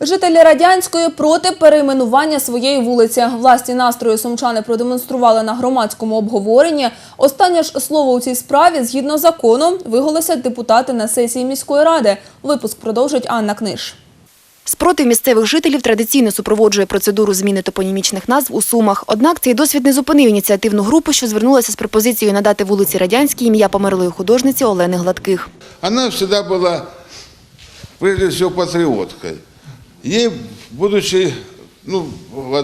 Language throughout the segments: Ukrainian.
Жителі радянської проти перейменування своєї вулиці. Власні настрої сумчани продемонстрували на громадському обговоренні. Останнє ж слово у цій справі, згідно закону, виголосять депутати на сесії міської ради. Випуск продовжить Анна Книж. Спротив місцевих жителів традиційно супроводжує процедуру зміни топонімічних назв у Сумах. Однак цей досвід не зупинив ініціативну групу, що звернулася з пропозицією надати вулиці Радянській ім'я померлої художниці Олени Гладких. Она всегда была, прежде всего, патриоткой. Ей, будучи ну, в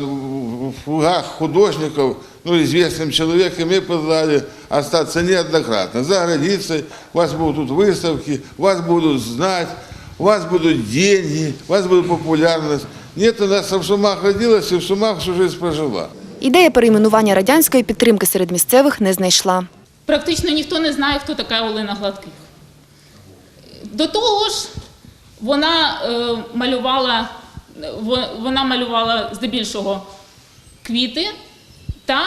в кругах художников, ну, известным человеком, ей предлагали остаться неоднократно. За границей, у вас будут тут выставки, вас будут знать, у вас будут деньги, у вас будет популярность. Нет, она в Сумах родилась и в Сумах всю жизнь прожила. Ідея перейменування радянської підтримки серед місцевих не знайшла. Практично ніхто не знає, хто така Олена Гладких. До того ж, вона е, малювала, во- вона малювала здебільшого квіти та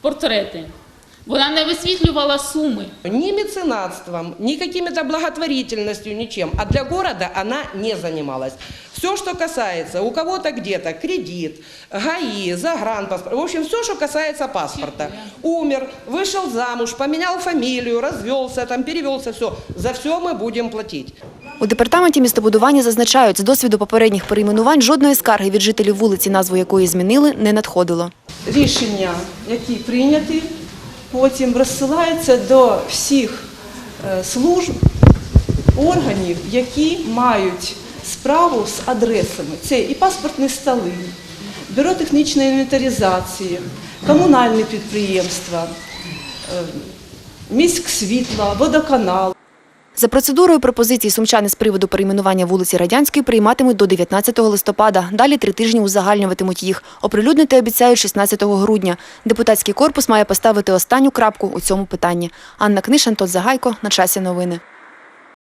портрети. Вона не висвітлювала суми. Ни меценатством, ни какими-то благотворительностью, ничем. А для города она не занималась. Все, что касается у кого-то где-то кредит, ГАИ, загранпаспорт, в общем, все, что касается паспорта. Умер, вышел замуж, поменял фамилию, развелся, там, перевелся, все. За все мы будем платить. У департаменті містобудування зазначають, з досвіду попередніх перейменувань жодної скарги від жителів вулиці, назву якої змінили, не надходило. рішення, які прийняті, потім розсилаються до всіх е, служб, органів, які мають справу з адресами. Це і паспортні столи, бюро технічної інвентаризації, комунальні підприємства, е, міськсвітла, водоканал. За процедурою пропозиції сумчани з приводу перейменування вулиці Радянської прийматимуть до 19 листопада. Далі три тижні узагальнюватимуть їх. Оприлюднити обіцяють 16 грудня. Депутатський корпус має поставити останню крапку у цьому питанні. Анна Книш, Антон Загайко. На часі новини.